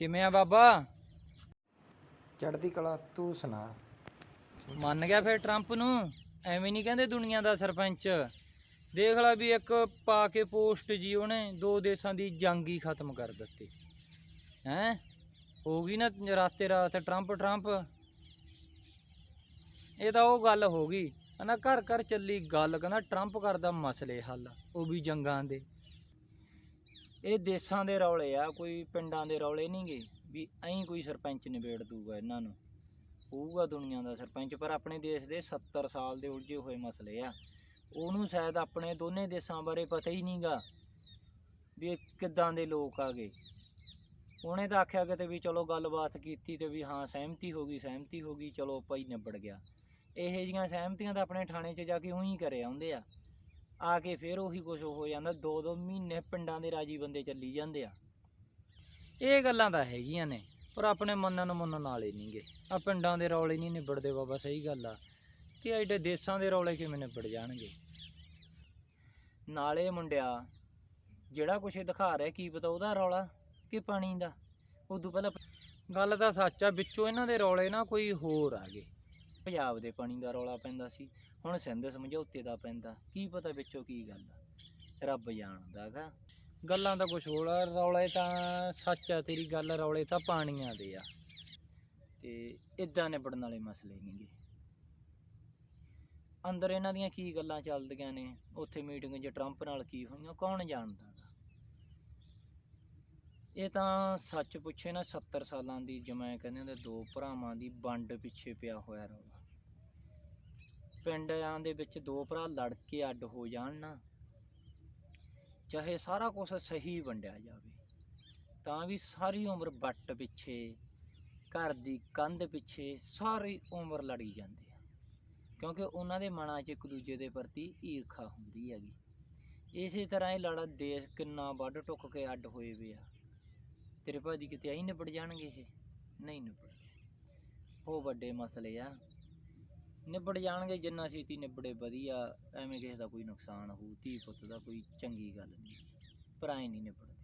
ਕਿਵੇਂ ਆ ਬਾਬਾ? ਚੜ੍ਹਦੀ ਕਲਾ ਤੂੰ ਸੁਣਾ। ਮੰਨ ਗਿਆ ਫਿਰ ਟਰੰਪ ਨੂੰ? ਐਵੇਂ ਨਹੀਂ ਕਹਿੰਦੇ ਦੁਨੀਆ ਦਾ ਸਰਪੰਚ? ਦੇਖ ਲੈ ਵੀ ਇੱਕ ਪਾ ਕੇ ਪੋਸਟ ਜੀ ਉਹਨੇ ਦੋ ਦੇਸ਼ਾਂ ਦੀ ਜੰਗ ਹੀ ਖਤਮ ਕਰ ਦਿੱਤੀ। ਹੈ? ਹੋ ਗਈ ਨਾ ਰਾਤੇ ਰਾਤ ਟਰੰਪ ਟਰੰਪ? ਇਹ ਤਾਂ ਉਹ ਗੱਲ ਹੋ ਗਈ। ਕਹਿੰਦਾ ਘਰ ਘਰ ਚੱਲੀ ਗੱਲ ਕਹਿੰਦਾ ਟਰੰਪ ਕਰਦਾ ਮਸਲੇ ਹੱਲ ਉਹ ਵੀ ਜੰਗਾਂ ਦੇ। ਇਹ ਦੇਸ਼ਾਂ ਦੇ ਰੌਲੇ ਆ, ਕੋਈ ਪਿੰਡਾਂ ਦੇ ਰੌਲੇ ਨਹੀਂਗੇ ਵੀ ਐਂ ਕੋਈ ਸਰਪੰਚ ਨਿਬੇੜ ਦੂਗਾ ਇਹਨਾਂ ਨੂੰ। ਹੋਊਗਾ ਦੁਨੀਆ ਦਾ ਸਰਪੰਚ, ਪਰ ਆਪਣੇ ਦੇਸ਼ ਦੇ 70 ਸਾਲ ਦੇ ਉਲਝੇ ਹੋਏ ਮਸਲੇ ਆ। ਉਹਨੂੰ ਸ਼ਾਇਦ ਆਪਣੇ ਦੋਨੇ ਦੇਸ਼ਾਂ ਬਾਰੇ ਪਤਾ ਹੀ ਨਹੀਂਗਾ ਵੀ ਕਿੱਦਾਂ ਦੇ ਲੋਕ ਆ ਗਏ ਉਹਨੇ ਤਾਂ ਆਖਿਆ ਕਿਤੇ ਵੀ ਚਲੋ ਗੱਲਬਾਤ ਕੀਤੀ ਤੇ ਵੀ ਹਾਂ, ਸਹਿਮਤੀ ਹੋ ਗਈ, ਸਹਿਮਤੀ ਹੋ ਗਈ, ਚਲੋ ਭਾਈ ਨਿਬੜ ਗਿਆ। ਇਹੋ ਜੀਆਂ ਸਹਿਮਤੀਆਂ ਤਾਂ ਆਪਣੇ ਥਾਣੇ 'ਚ ਜਾ ਕੇ ਉਹੀ ਕਰੇ ਆਉਂਦੇ ਆ। ਆ ਕੇ ਫਿਰ ਉਹੀ ਕੁਝ ਹੋ ਜਾਂਦਾ, ਦੋ ਦੋ ਮਹੀਨੇ ਪਿੰਡਾਂ ਦੇ ਰਾਜੀ ਬੰਦੇ ਚੱਲੀ ਜਾਂਦੇ ਆ। ਇਹ ਗੱਲਾਂ ਤਾਂ ਹੈਗੀਆਂ ਨੇ, ਪਰ ਆਪਣੇ ਮੰਨਣ ਮੰਨਣ ਵਾਲੇ ਨਹੀਂਗੇ। ਆ ਪਿੰਡਾਂ ਦੇ ਰੌਲੇ ਨਹੀਂ ਨਿਬੜਦੇ ਬਾਬਾ, ਸਹੀ ਗੱਲ ਆ। ਕਿ ਐਡੇ ਦੇਸ਼ਾਂ ਦੇ ਰੌਲੇ ਕਿਵੇਂ ਨਿਬੜ ਜਾਣਗੇ? ਨਾਲੇ ਮੁੰਡਿਆ, ਜਿਹੜਾ ਕੁਛ ਇਹ ਦਿਖਾ ਰਿਹਾ, ਕੀ ਪਤਾ ਉਹਦਾ ਰੌਲਾ ਕਿ ਪਾਣੀ ਦਾ? ਉਦੋਂ ਪਹਿਲਾਂ ਗੱਲ ਤਾਂ ਸੱਚ ਆ, ਵਿੱਚੋਂ ਇਹਨਾਂ ਦੇ ਰੌਲੇ ਨਾ ਕੋਈ ਹੋਰ ਆ ਗਏ। ਪੰਜਾਬ ਦੇ ਪਾਣੀ ਦਾ ਰੌਲਾ ਪੈਂਦਾ ਸੀ। ਹੁਣ ਸਿੰਧ ਸਮਝੌਤੇ ਦਾ ਪੈਂਦਾ, ਕੀ ਪਤਾ ਵਿੱਚੋਂ ਕੀ ਗੱਲ ਆ? ਰੱਬ ਜਾਣਦਾ ਗਾ। ਗੱਲਾਂ ਦਾ ਕੁਛ ਹੋਰ ਆ, ਰੌਲੇ ਤਾਂ ਸੱਚ ਆ, ਤੇਰੀ ਗੱਲ ਰੌਲੇ ਤਾਂ ਪਾਣੀਆਂ ਦੇ ਆ। ਤੇ ਇਦਾਂ ਨਿਬੜਨ ਵਾਲੇ ਮਸਲੇ ਨੇਗੇ ਅੰਦਰ ਇਹਨਾਂ ਦੀਆਂ ਕੀ ਗੱਲਾਂ ਚੱਲਦੀਆਂ ਨੇ? ਉੱਥੇ ਮੀਟਿੰਗ 'ਚ ਟਰੰਪ ਨਾਲ ਕੀ ਹੋਈਆਂ? ਕੌਣ ਜਾਣਦਾ ਗਾ? ਇਹ ਤਾਂ ਸੱਚ ਪੁੱਛੇ ਨਾ 70 ਸਾਲਾਂ ਦੀ ਜਮੈਂ ਕਹਿੰਦੇ ਹੁੰਦੇ, ਦੋ ਭਰਾਵਾਂ ਦੀ ਵੰਡ ਪਿੱਛੇ ਪਿਆ ਹੋਇਆ ਰੌਲਾ। ਪਿੰਡਾਂ ਦੇ ਵਿੱਚ ਦੋ ਭਰਾ ਲੜ ਕੇ ਅੱਡ ਹੋ ਜਾਣ ਨਾ, ਚਾਹੇ ਸਾਰਾ ਕੁਝ ਸਹੀ ਵੰਡਿਆ ਜਾਵੇ, ਤਾਂ ਵੀ ਸਾਰੀ ਉਮਰ ਵੱਟ ਪਿੱਛੇ, ਘਰ ਦੀ ਕੰਧ ਪਿੱਛੇ ਸਾਰੀ ਉਮਰ ਲੜੀ ਜਾਂਦੇ ਆ। ਕਿਉਂਕਿ ਉਹਨਾਂ ਦੇ ਮਨਾਂ 'ਚ ਇੱਕ ਦੂਜੇ ਦੇ ਪ੍ਰਤੀ ਈਰਖਾ ਹੁੰਦੀ ਹੈਗੀ। ਇਸੇ ਤਰ੍ਹਾਂ ਇਹ ਲੜਾ ਦੇਸ਼ ਕਿੰਨਾ ਵੱਢ ਟੁੱਕ ਕੇ ਅੱਡ ਹੋਏ ਵੇ ਆ। ਤੇਰੇ ਭਾਜੀ ਕਿਤੇ ਆਈ ਨਿਬੜ ਜਾਣਗੇ ਇਹ? ਨਹੀਂ ਨਿਬੜਦੇ। ਉਹ ਵੱਡੇ ਮਸਲੇ ਆ। ਨਿਬੜ ਜਾਣਗੇ ਜਿੰਨਾ ਛੇਤੀ ਨਿਬੜੇ, ਵਧੀਆ। ਐਵੇਂ ਕਿਸੇ ਦਾ ਕੋਈ ਨੁਕਸਾਨ ਹੋਊ, ਧੀ ਪੁੱਤ ਦਾ ਕੋਈ ਚੰਗੀ ਗੱਲ ਨਹੀਂ। ਪਰ ਐਂ ਨਹੀਂ ਨਿਬੜਦਾ।